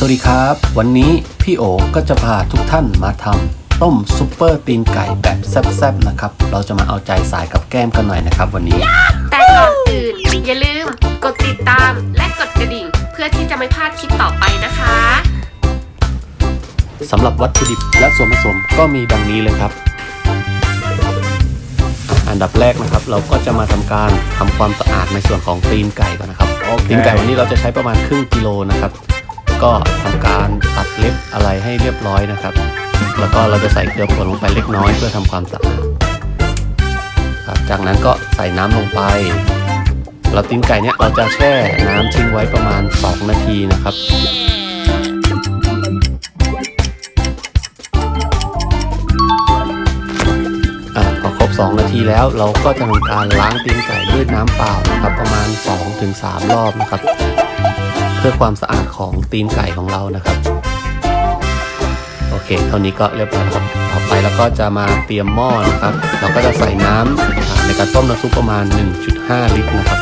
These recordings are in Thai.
สวัสดีครับ วันนี้พี่โอก็จะพาทุกท่านมาทำต้มซุปเปอร์ตีนไก่แบบแซ่บๆนะครับ เราจะมาเอาใจสายกับแก้มกันหน่อยนะครับวันนี้ แต่ก่อนอื่นอย่าลืมกดติดตามและกดกระดิ่ง เพื่อที่จะไม่พลาดคลิปต่อไปนะคะสำหรับวัตถุดิบและส่วนผสมก็มีดังนี้เลยครับ อันดับแรกนะครับ เราก็จะมาทำการทำความสะอาดในส่วนของตีนไก่ก่อนนะครับตีนไก่วันนี้เราจะใช้ประมาณครึ่งกิโลนะครับ ก็ทำการตัดเล็บอะไรให้เรียบร้อยนะครับ แล้วก็เราจะใส่เกลือป่นลงไปเล็กน้อยเพื่อทำความสะอาดครับจากนั้นก็ใส่น้ำลงไป เราตีนไก่เนี่ยเราจะแช่น้ำทิ้งไว้ประมาณ 2 นาทีนะครับอะพอครบ 2 นาทีแล้วเราก็จะทำการล้างตีนไก่ด้วยน้ำเปล่านะครับประมาณ 2-3 รอบนะครับ เพื่อความสะอาดของตีนไก่ของเรานะครับ โอเค เท่านี้ก็เรียบร้อยครับ ต่อไปเราก็จะมาเตรียมหม้อนะครับ เราก็จะใส่น้ำอ่าในการต้มน้ำซุปประมาณ 1.5 ลิตรนะครับ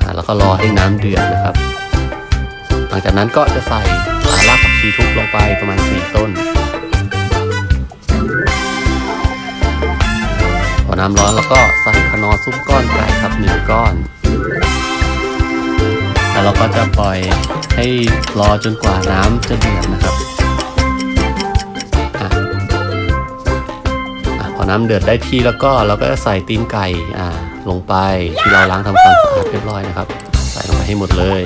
อ่าแล้วก็รอให้น้ำเดือดนะครับ หลังจากนั้นก็จะใส่อ่ารากผักชีทุบลงไปประมาณ 4 ต้นพอน้ำร้อนแล้วก็ใส่ขนอซุปก้อนไก่ครับหนึ่งก้อน เราก็จะปล่อยให้รอจนกว่าน้ำจะเดือดนะครับอะอะพอน้ำเดือดได้ที่แล้วก็เราก็จะใส่ตีนไก่อ่าลงไปที่เราล้างทำความสะอาดเรียบร้อยนะครับ ใส่ลงไปให้หมดเลย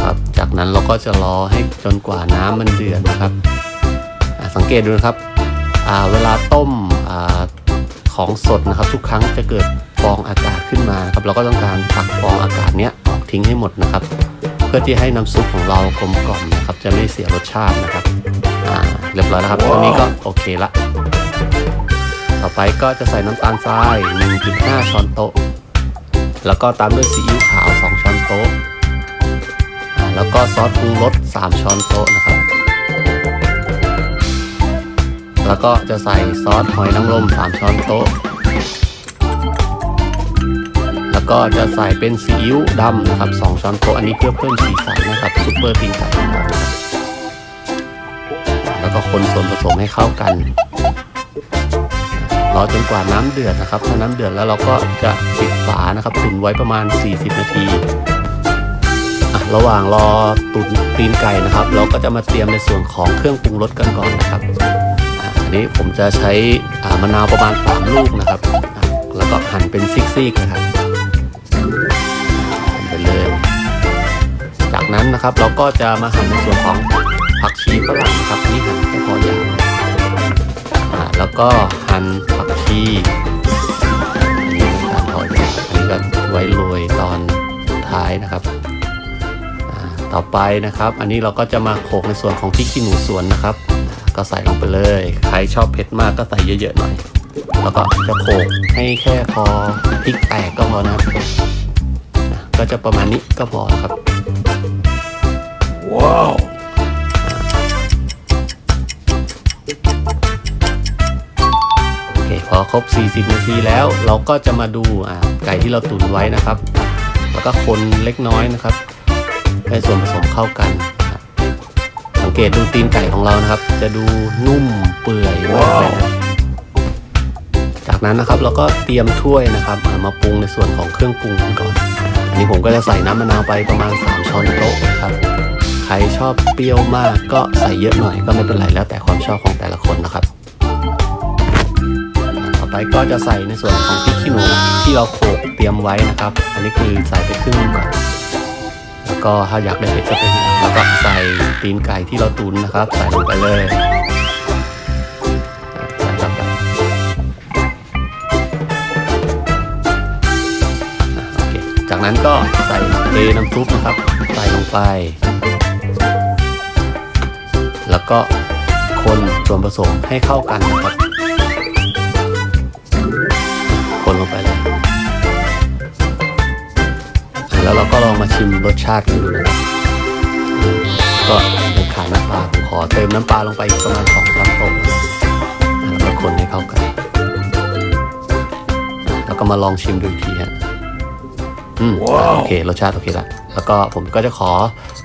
ครับจากนั้นเราก็จะรอให้จนกว่าน้ำมันเดือดนะครับอะสังเกตดูนะครับอ่าเวลาต้ม ของสดนะครับ ทุกครั้งจะเกิดฟองอากาศขึ้นมาครับเราก็ต้องการตักฟองอากาศเนี้ยออกทิ้งให้หมดนะครับ เพื่อที่ให้น้ำซุปของเรากลมกล่อมนะครับ จะไม่เสียรสชาตินะครับอ่าเรียบร้อยแล้วครับตอนนี้ก็โอเคละต่อไปก็จะใส่น้ำตาลทราย 1.5 ช้อนโต๊ะ แล้วก็ตามด้วยซีอิ๊วขาว 2 ช้อนโต๊ะ แล้วก็ซอสปรุงรส 3 ช้อนโต๊ะนะครับ แล้วก็จะใส่ซอสหอยนางรม3ช้อนโต๊ะ แล้วก็จะใส่เป็นซีอิ๊วดำนะครับ2ช้อนโต๊ะอันนี้เพื่อเพิ่มสีสันนะครับซุปเปอร์ตีนไก่แล้วก็คนส่วนผสมให้เข้ากันรอจนกว่าน้ำเดือดนะครับถ้าน้ำเดือดแล้วเราก็จะปิดฝานะครับตุ๋นไว้ประมาณ 40 นาทีะระหว่างรอตุ๋นตีนไก่นะครับ เราก็จะมาเตรียมในส่วนของเครื่องปรุงรสกันก่อนนะครับ นนี้ผมจะใช้มะนาวประมาณ 3 ลูกนะครับ แล้วก็หั่นเป็นซิกๆนะครับหั่นไปเลย จากนั้นนะครับเราก็จะมาหั่นในส่วนของผักชีฝรั่งนะครับนี่หั่นแค่พออย่างแล้วก็หั่นผักชีอันนี้หั่นพออย่างอันนี้ก็ไว้โรยตอนท้ายนะครับต่อไปนะครับ อันนี้เราก็จะมาโขลกในส่วนของพริกขี้หนูสวนนะครับ ก็ใส่ลงไปเลย ใครชอบเผ็ดมากก็ใส่เยอะๆหน่อย แล้วก็จะโขลกให้แค่พอพริกแตกก็พอนะครับอะก็จะประมาณนี้ก็พอครับ ว้าวโอเคพอครบ 40 นาทีแล้วเราก็จะมาดูอ่าไก่ที่เราตุ๋นไว้นะครับ แล้วก็คนเล็กน้อยนะครับ ให้ส่วนผสมเข้ากันนะครับสั งเกตดูตีนไก่ของเรานะครับ จะดูนุ่มเปื่อยมากเลยนะจากนั้นนะครับเราก็เตรียมถ้วยนะครับามาปรุงในส่วนของเครื่องปรุงกันก่อนอันนี้ผมก็จะใส่น้ำมะนาวไปประมาณ 3 ช้อนโต๊ะนะครับใครชอบเปรี้ยวมากก็ใส่เยอะหน่อยก็ไม่เป็นไรแล้วแต่ความชอบของแต่ละคนนะครับ ต่อไปก็จะใส่ในส่วนของพริกขี้หนูที่เราโขลกเตรียมไว้นะครับ อันนี้คือใส่ไปครึ่งนึงก่อน ก็ถ้าอยากได้เผ็ดก็เป็นแล้วก็ใส่ตีนไก่ที่เราตุนนะครับ ใส่ลงไปเลยใส่ลงไปจากนั้นก็ใส่เทน้ำซุปนะครับ ใส่ลงไป แล้วก็คนส่วนผสมให้เข้ากันนะครับ คนลงไปเลย เราก็ลองมาชิมรสชาติกันดูนะครับก็ยังขาดน้ำปลาผมขอเติมน้ำปลาลงไปอีกประมาณสองสามโต๊ะนะครับแล้วก็คนให้เข้ากันก็มาลองชิมดูอีกทีฮะอืมโอเครสชาติโอเคละแล้วก็ผมก็จะขอ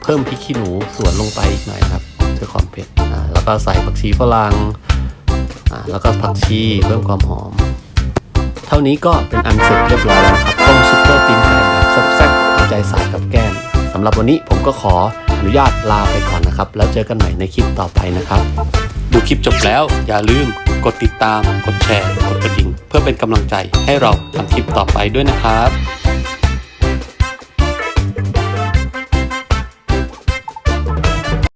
เพิ่มพริกขี้หนูสวนลงไปอีกหน่อยนะครับเพื่อความเผ็ดอ่าแล้วก็ใส่ผักชีฝรั่งอ่าแล้วก็ผักชีเพิ่มความหอม เท่านี้ก็เป็นอันเสร็จเรียบร้อยแล้วนะครับต้มซุป หรับวันนี้ผมก็ขออนุญาตลาไปก่อนนะครับ แล้วเจอกันใหม่ในคลิปต่อไปนะครับ ดูคลิปจบแล้วอย่าลืมกดติดตาม กดแชร์ กดกระดิ่ง เพื่อเป็นกำลังใจให้เราทำคลิปต่อไปด้วยนะครับ